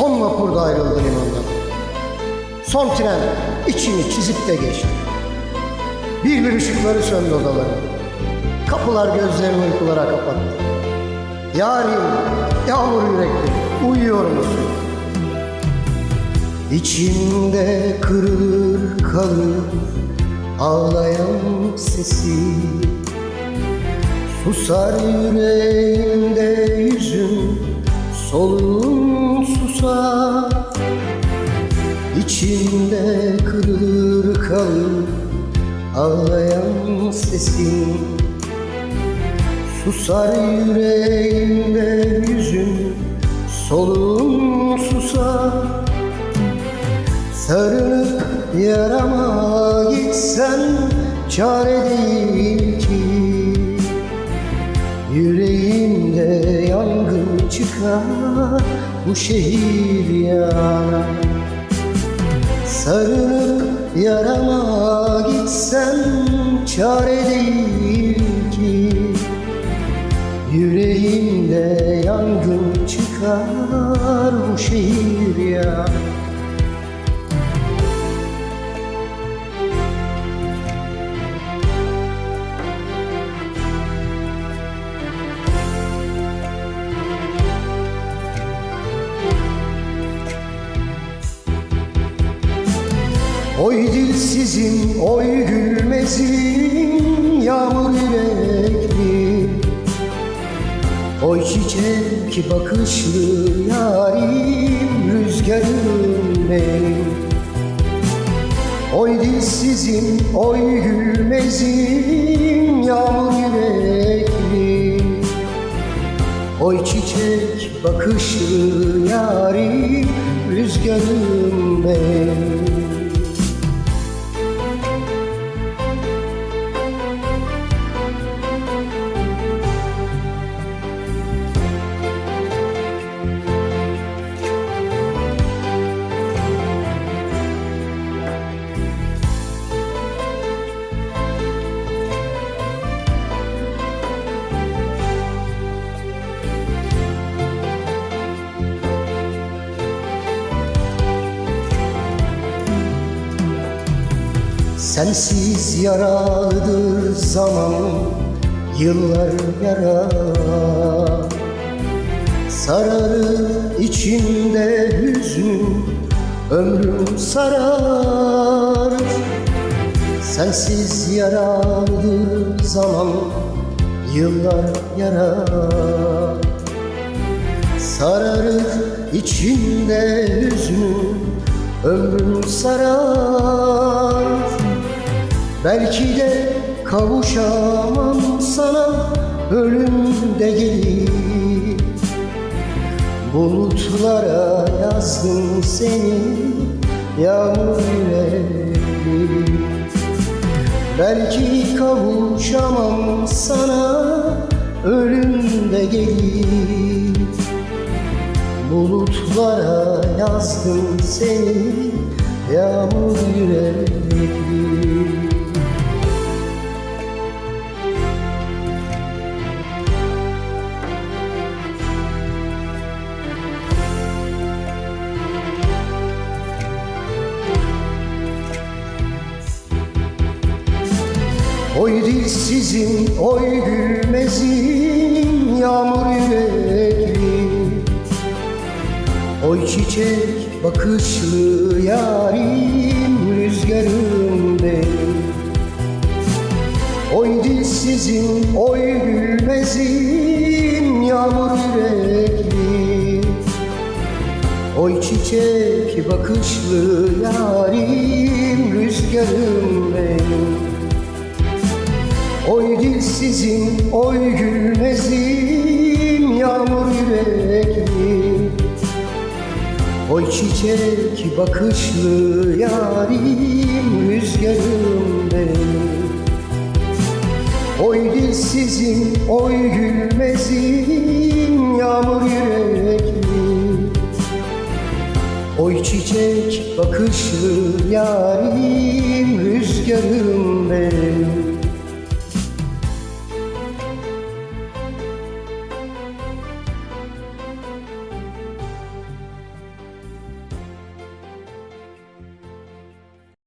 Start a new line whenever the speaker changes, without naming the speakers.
Son vapurda ayrıldı limandan. Son tren içini çizip de geçti. Bir bir ışıkları söndü odaların. Kapılar gözlerini uykulara kapattı. Yarim, yağmur yürekli, uyuyor musun? İçimde kırılır kalır ağlayan sesi Susar yüreğimde yüzün soluğun susar İçimde kırılır kalır ağlayan sesin. Susar yüreğimde yüzün soluğun susar Sarılıp yarama gitsen çare değil Yüreğimde yangın çıkar bu şehir yanar. Sarılıp yarama gitsen çare değil ki. Yüreğimde yangın çıkar bu şehir yanar Oy dilsizim, oy gülmezim, yağmur yürekli. Oy çiçek bakışlı yarim, rüzgarım benim Oy dilsizim, oy gülmezim, yağmur yürekli. Oy çiçek bakışlı yarim, rüzgarım benim Sensiz yaralıdır zaman Yıllar yara. Sararır içimde hüznüm Ömrüm sarar. Sensiz yaralıdır zaman Yıllar yara. Sararır içimde hüznüm Ömrüm sarar Belki de kavuşamam sana Ölüm de gelir. Bulutlara yazdım seni Yağmur yüreği Belki kavuşamam sana Ölüm de gelir. Bulutlara yazdım seni Yağmur yüreği Oy dilsizim, oy gülmezim, yağmur yürekli Oy çiçek bakışlı yarim, rüzgarım benim Oy dilsizim, oy gülmezim, yağmur yürekli Oy çiçek bakışlı yarim, rüzgarım benim Oy dilsizim, oy gülmezim, yağmur yürekli Oy çiçek bakışlı yarim, rüzgarım benim. Oy dilsizim, oy gülmezim, yağmur yürekli Oy çiçek bakışlı yarim